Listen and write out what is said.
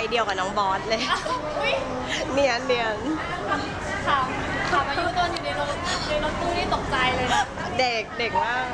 วัยเดียวกับน้องบอสเลย อุ้ยเนียนเนียนถามถามอายุตอนอยู่ในรถในรถตู้นี่ตกใจเลยนะ เด็กเด็กมาก